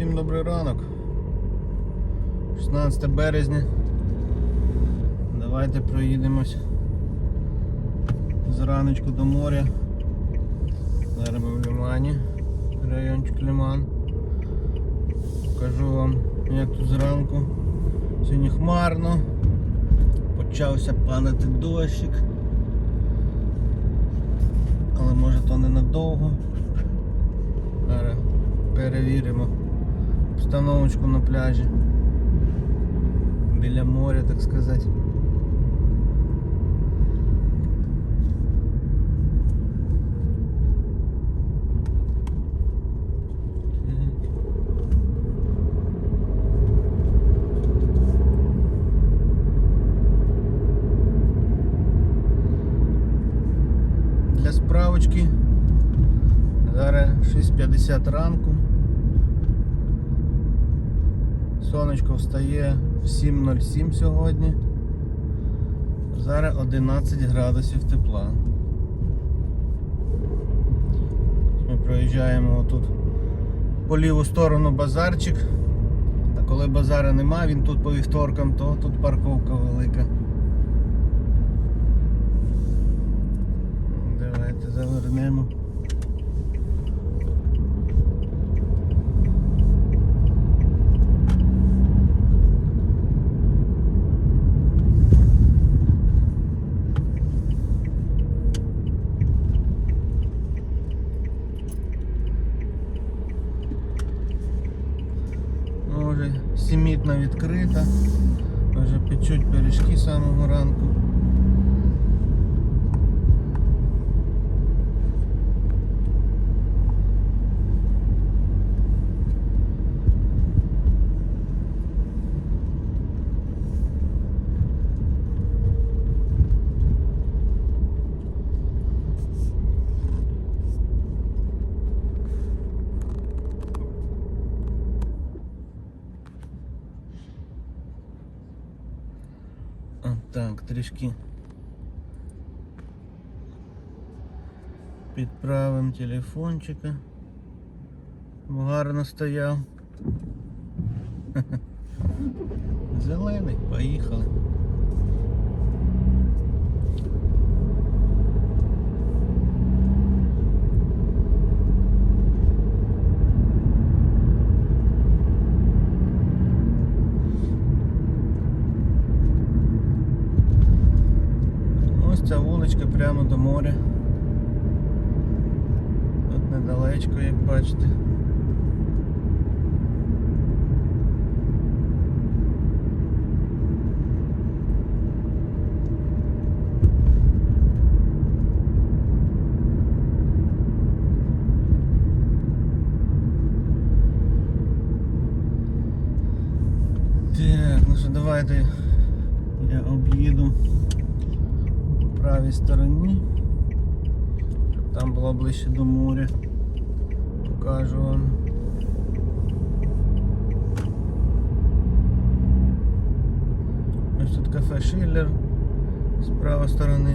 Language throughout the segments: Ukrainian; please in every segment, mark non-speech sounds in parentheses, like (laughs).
Всім добрий ранок. 16 березня. Давайте проїдемось зраночку до моря. Зараз ми в Лимані, райончик Лиман. Покажу вам, як тут зранку. Сьогодні хмарно. Почався падати дощик. Але може то ненадовго. Зараз перевіримо обстановочку на пляжі. Біля моря, так сказати. Для справочки зараз 6.50 ранку. Сонечко встає в 7.07 сьогодні. Зараз 11 градусів тепла. Ми проїжджаємо тут по ліву сторону базарчик. А коли базара нема, він тут по вівторкам, то тут парковка велика. Давайте завернемо. Ну, Вже сімітна відкрита. Вже печуть пиріжки з самого ранку. А, так, трішки підправимо телефончика. Гарно стояв. (laughs) Зелений, поїхали. Прямо до моря. Тут недалечко, як бачите. Ну що давайте я об'їду правій стороні, там було ближче до моря. Покажу вам. Ось тут кафе Шиллер з правої сторони.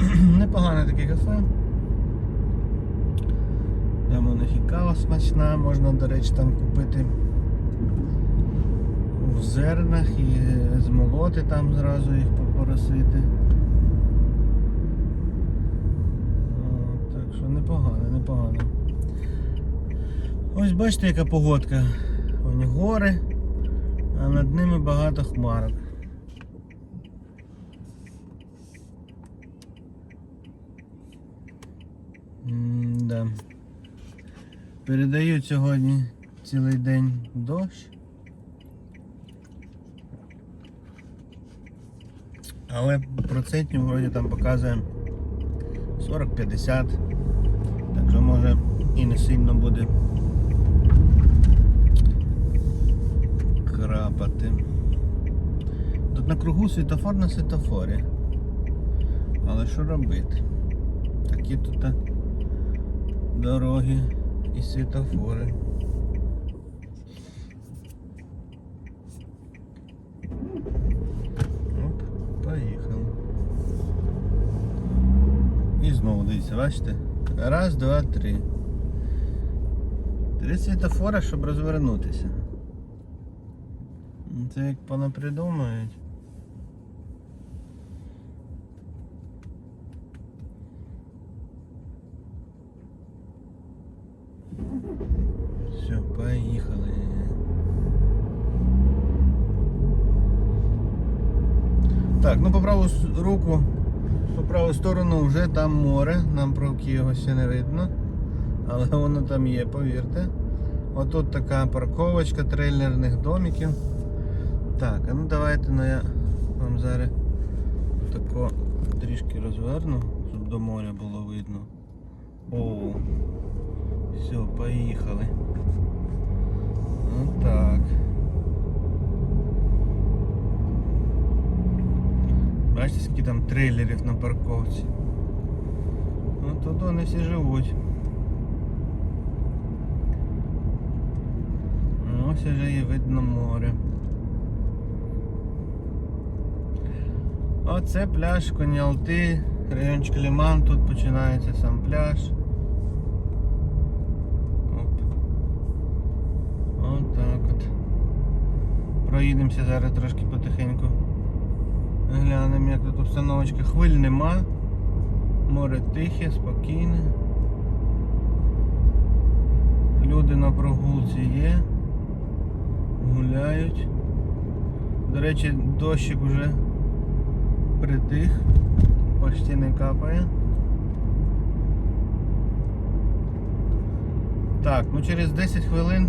(clears throat) Непогане таке кафе. Там у них і кава смачна, можна, до речі, там купити в зернах і змолоти там зразу їх попросити. О, Так що непогано, непогано. Ось бачите, яка погодка. Вон гори, а над ними багато хмарок. М-да. Передають сьогодні цілий день дощ. Але процентні вроді там показує 40-50. І не сильно буде крапати. Тут на кругу світофор на світофорі. Але що робити? Такі тут дороги і світофори. Оп, поїхали. І знову дивіться, бачите? Раз, два, три. Три світофора, щоб розвернутися. Ну, Це як понапридумають. Все, поїхали. Так, ну по праву руку, по праву сторону вже там море, нам правки його ще не видно, але воно там є, повірте. Отут така парковочка трейлерних домиків. Так, а ну давайте ну я вам зараз тако трішки розверну, щоб до моря було видно. О, все, поїхали. Ну так. Бачите, скільки там трейлерів на парковці. Ну тут вони всі живуть. Ну, ось вже і видно море. Оце пляж Конялти, райончик Ліман, тут починається сам пляж. Оп. Отак от. Проїдемося зараз трошки потихеньку. Глянемо, як тут обстановочка. Хвиль нема. Море тихе, спокійне. Люди на прогулці є. Гуляють. До речі, дощик уже притих. Почти не капає. Так, ну через 10 хвилин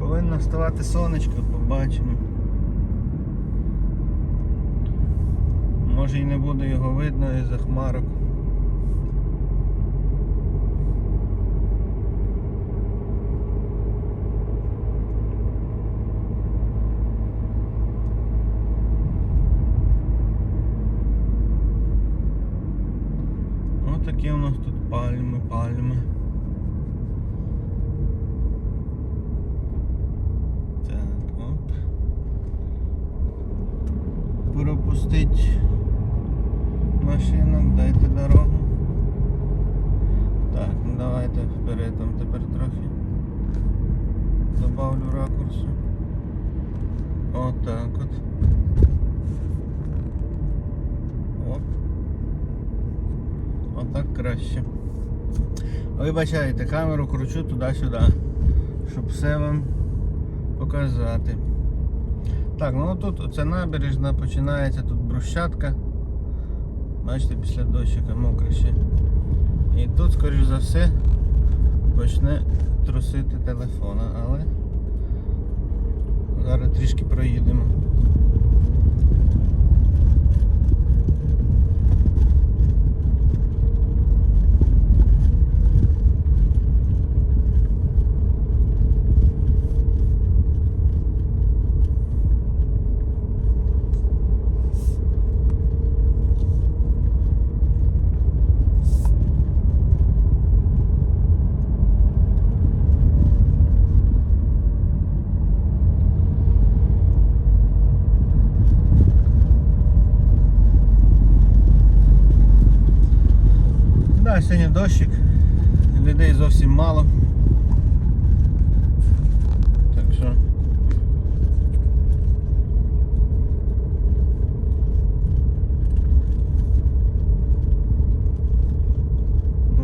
повинно вставати сонечко, побачимо. Може і не буде його видно із-за хмарок. Ось такі у нас тут пальми. Так, оп. Пропустить машинок, дайте дорогу. Так, ну давайте вперед там тепер трохи. Добавлю ракурсу. Отак от. Оп. Отак краще. Вибачайте, камеру кручу туди-сюди, щоб все вам показати. Так, ну тут це набережна, починається тут брусчатка. Бачите, після дощика мокре. І тут, скоріш за все, почне трусити телефона, але зараз трішки проїдемо. Да, сьогодні дощик, людей зовсім мало. Так що.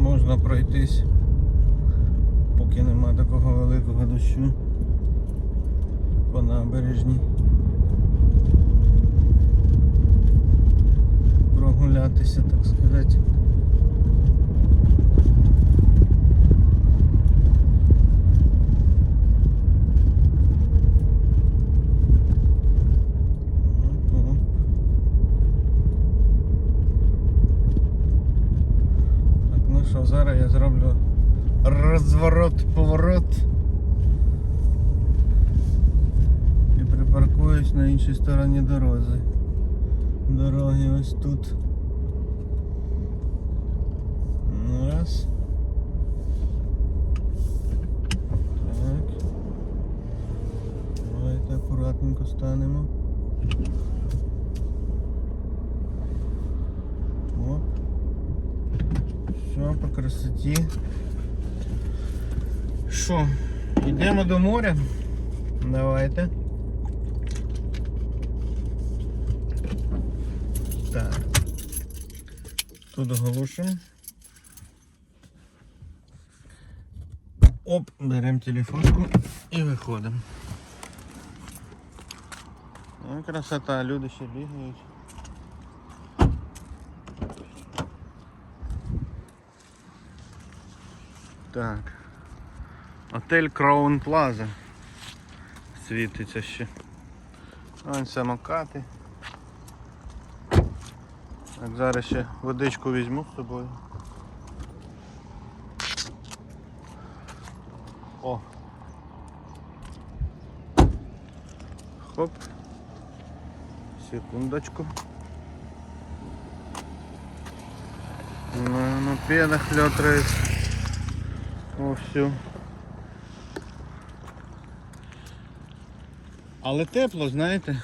Можна пройтись, поки нема такого великого дощу по набережній. Прогулятися, так сказати. Оп-оп. Так, ну що, зараз я зроблю розворот, поворот. І припаркуюсь на іншій стороні дороги. Дороги ось тут. Ну, Раз. Так. Давайте акуратненько станемо. Оп. Все по красоті. Що, йдемо до моря? Давайте. Так. Тут оголошуємо. Оп, беремо телефонку і виходимо. Ну, красота, люди ще бігають. Так. Отель Краун Плаза. Світиться ще. Вон самокати. Так, зараз ще водичку візьму з собою. О. Хоп. Секундочку. На, на пенах лётрает вовсю. Але тепло, знаєте.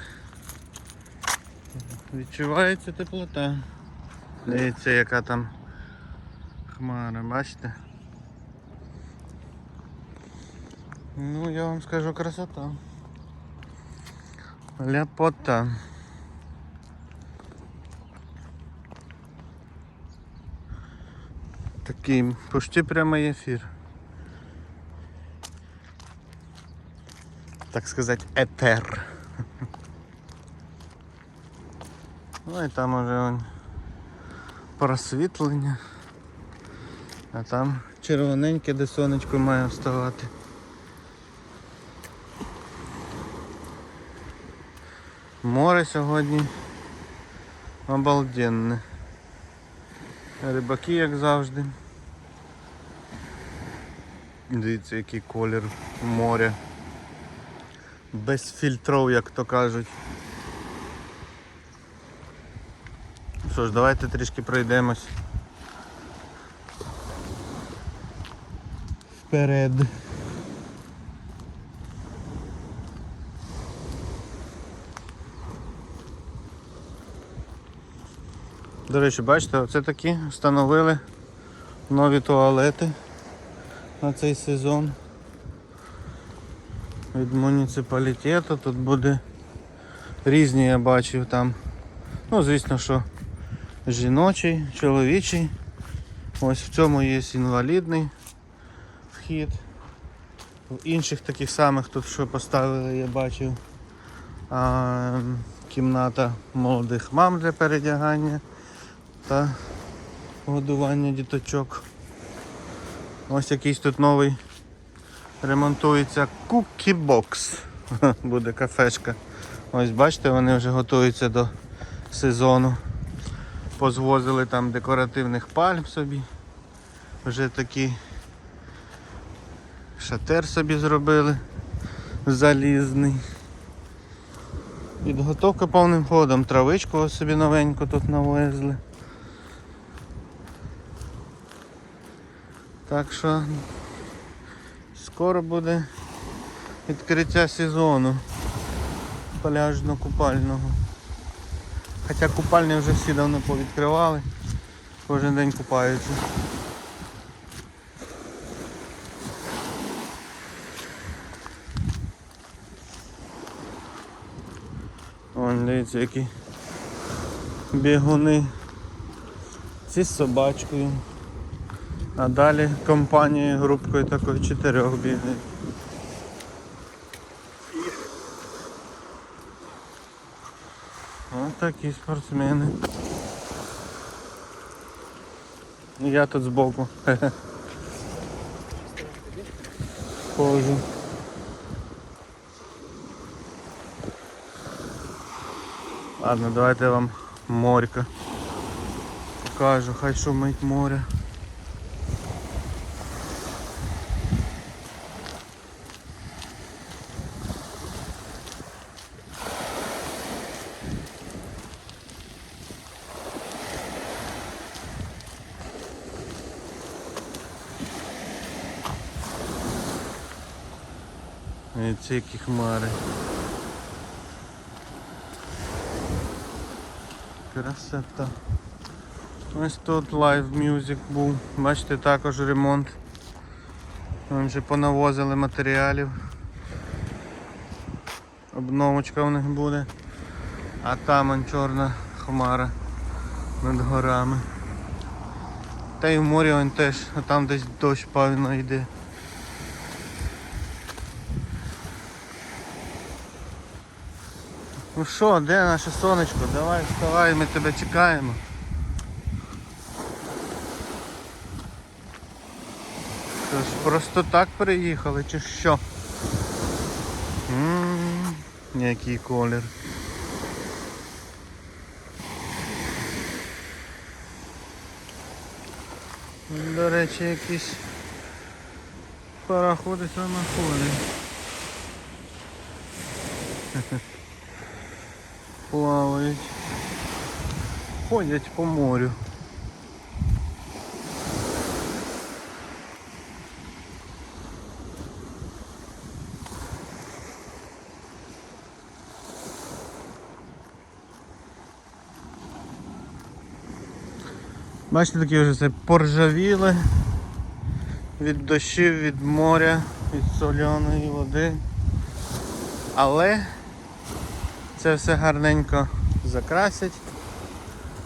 Відчувається теплота. Дивіться, яка там хмара, бачите? Ну, я вам скажу красота. Ляпота. Такий почти прямий ефір. Так сказати, етер. Ну і там уже он просвітлення. А там червоненьке, де сонечко має вставати. Море сьогодні обалденне. Рибаки, як завжди. Дивіться, який колір моря. Без фільтров, як то кажуть. Що ж, давайте трішки пройдемось. Вперед. До речі, бачите, оце такі встановили нові туалети на цей сезон. Від муніципалітету тут буде різні, я бачив там. Ну, звісно, що жіночий, чоловічий. Ось в цьому є інвалідний вхід. В інших таких самих тут що поставили, я бачив. А, кімната молодих мам для передягання та годування діточок. Ось якийсь тут новий ремонтується кукі-бокс. (laughs) Буде кафешка. Ось бачите, вони вже готуються до сезону. Позвозили там декоративних пальм собі. Вже такий шатер собі зробили залізний. Підготовка повним ходом. Травичку собі новеньку тут навезли. Так що скоро буде відкриття сезону пляжно-купального. Хоча купальні вже всі давно повідкривали, кожен день купаються. Вон дивіться які бігуни. Ці з собачкою. А далі компанією, групкою такою чотирьох бігають. Ось такі спортсмени. Я тут збоку. (laughs) Хожу. Ладно, давайте я вам морька покажу, хай шумить море. Ці які хмари. Красота. Ось тут лайв мюзик був. Бачите, також ремонт Вони вже понавозили матеріалів. Обновочка в них буде. А там он чорна хмара над горами. Та й в морі він теж, а там десь дощ певно йде. Ну що, де наше сонечко? Давай вставай, ми тебе чекаємо. Що ж, просто так приїхали чи що? Ммм, який колір. До речі, якісь пароходи самоходи. Плавають. Ходять по морю. Бачите, такі вже це поржавіли від дощів, від моря, від соляної води. Але це все гарненько закрасять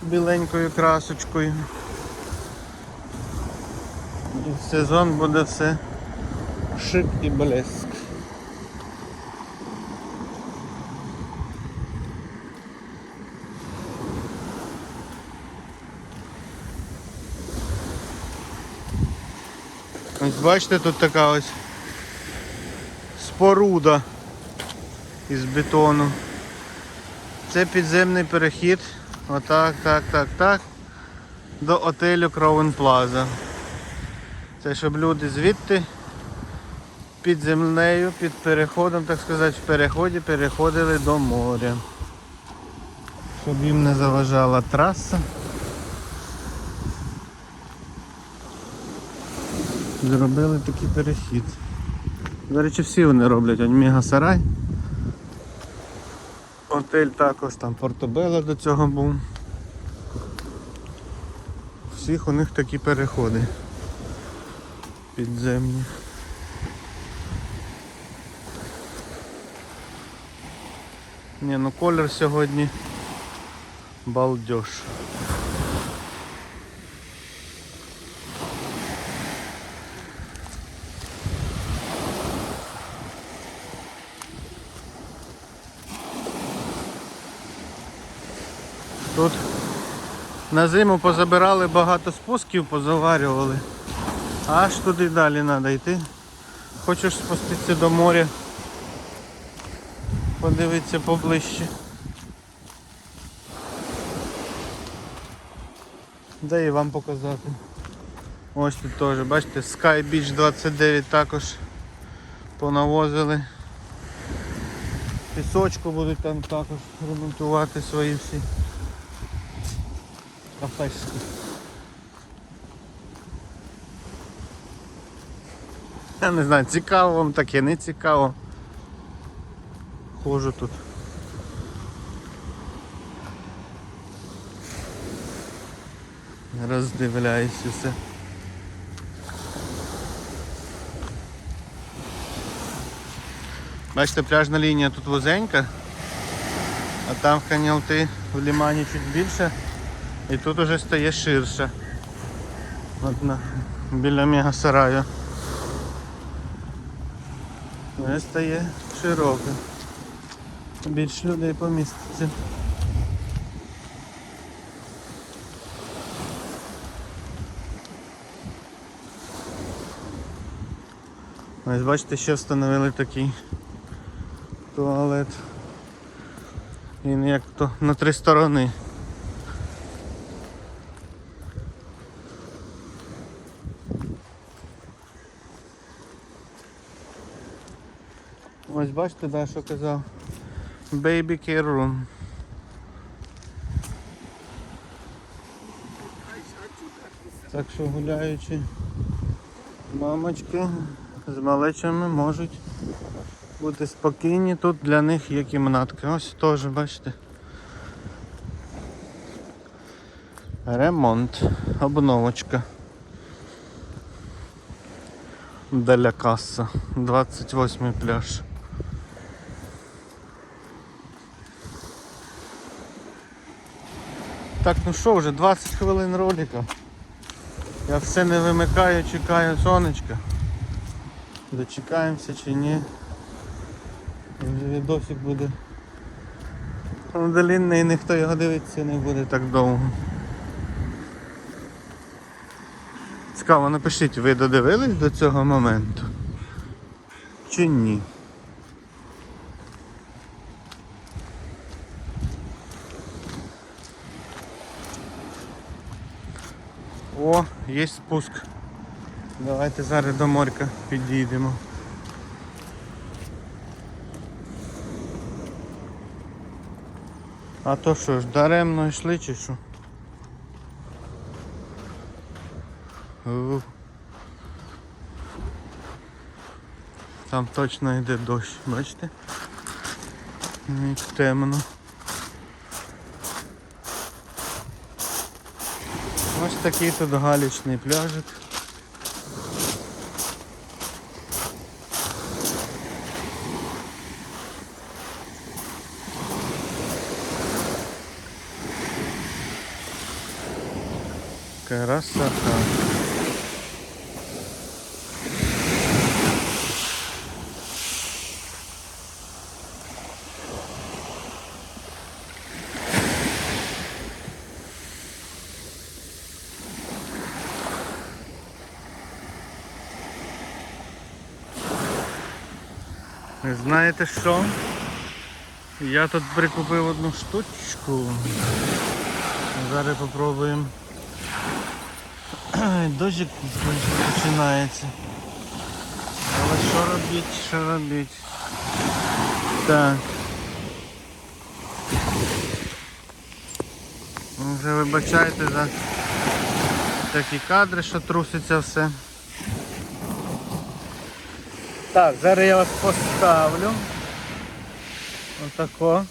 біленькою красочкою. І в сезон буде все шик і блеск. Ось бачите, тут така ось споруда із бетону. Це підземний перехід. Отак, так, так, так. До отелю Кровен Плаза. Це щоб люди звідти під землею, під переходом, так сказати, в переході переходили до моря. Щоб їм не заважала траса. Зробили такий перехід. До речі, всі вони роблять, мегасарай. Отель також там Портобело до цього був. Всіх у них такі переходи підземні. Ні, ну колір сьогодні балдеж. Тут на зиму позабирали багато спусків, позаварювали. Аж туди далі треба йти. Хочеш спуститися до моря, подивитися поближче. Де і вам показати. Ось тут теж, бачите, Sky Beach 29 також понавозили. Пісочку будуть там також ремонтувати свої всі кафешки. Я не знаю, цікаво вам таке, не цікаво. Хожу тут. Роздивляюсь усе. Бачите, пляжна лінія тут вузенька, а там в Канялти в лімані чуть більше. І тут уже стає ширше. От на, біля мегасараю. Вже стає широке. Більше людей поміститься. Ось бачите, ще встановили такий туалет. Він як то на три сторони. Ось бачите, да, що казав. Baby care room. Так що гуляючи, мамочки з малечами можуть бути спокійні. Тут для них є кімнатки. Ось теж, бачите. Ремонт, обновочка. Деля каса. 28 пляж. Так, ну що вже, 20 хвилин ролика. Я все не вимикаю, чекаю сонечка. Дочекаємося чи ні. Вже відосик буде. Длинний, ніхто його дивитися не буде так довго. Цікаво, напишіть, ви додивились до цього моменту? Чи ні? О, є спуск. Давайте зараз до морька підійдемо. А то що ж, даремно йшли чи що? Там точно йде дощ, бачите? Темно. Ось такий тут галічний пляжик. Красота. Знаєте що? Я тут прикупив одну штучку. Зараз попробуємо. Ай, (clears throat) Дощик починається. Але що робити, що робити? Так. Вже вибачайте за такі кадри, що труситься все. Так, зараз я вас поставлю. Отако.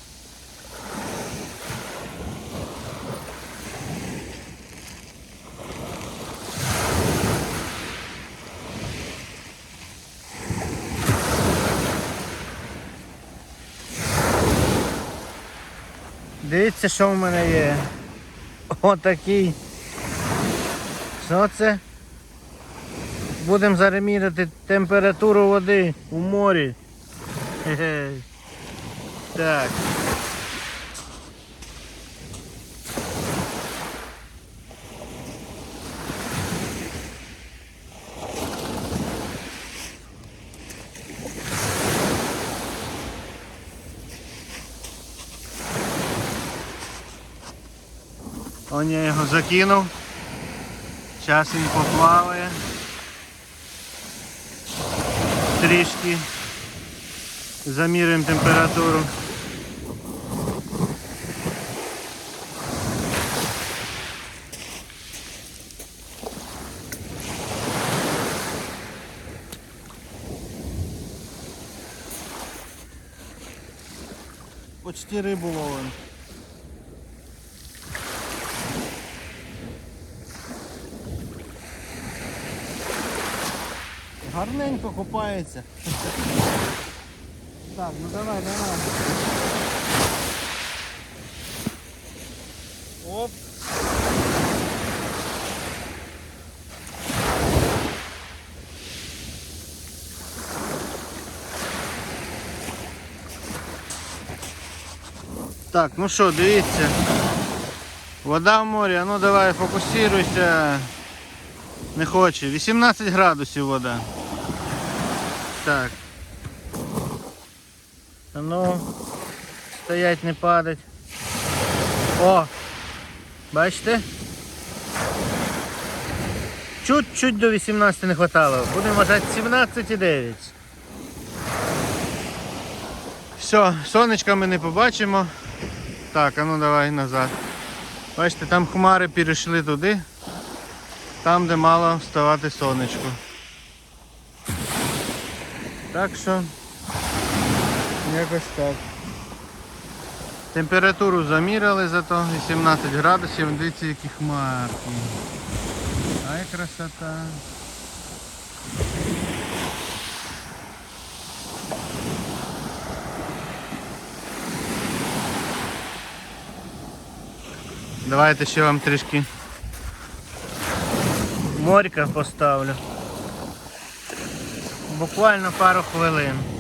Дивіться, що в мене є. Отакий. Що це? Будемо зараз міряти температуру води у морі. Хе-хе. (laughs) Так. Он я його закинув. Зараз він поплаває. Трішки. Заміряємо температуру. Почти рибу ловим. Гарненько купається. (laughs) Так, ну давай, давай. Оп. Так, ну що, дивіться. Вода в морі, а ну давай фокусируйся. Не хоче. 18 градусів вода. Так. Ну, стоять, не падать. О! Бачите? Чуть-чуть до 18 не хватало. Будемо вважати 17,9. Все, сонечка ми не побачимо. Так, а ну давай назад. Бачите, там хмари перейшли туди, там де мало вставати сонечко. Так що якось так. Температуру заміряли зато 18 градусів, дивіться які хмарки. Ай красота. Давайте ще вам трішки морька поставлю. Буквально пару хвилин.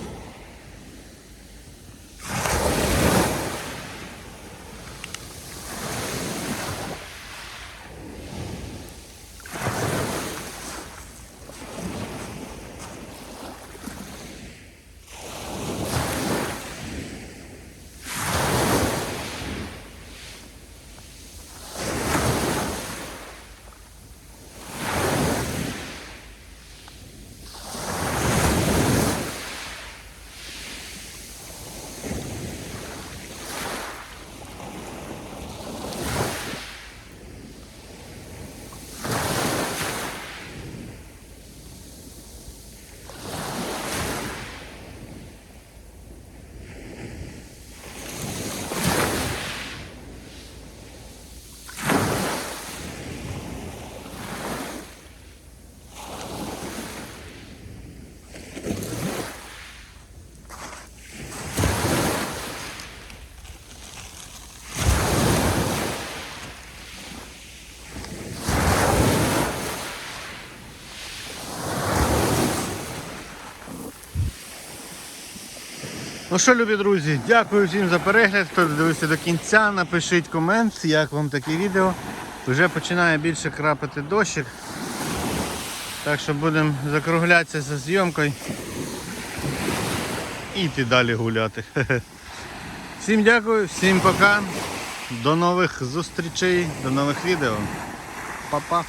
Ну що, любі друзі, дякую всім за перегляд. Хто дивився до кінця, напишіть комент, як вам таке відео. Вже починає більше крапати дощик. Так що будемо закруглятися зі зйомкою і йти далі гуляти. (laughs) Всім дякую, всім пока. До нових зустрічей, до нових відео. Па-па.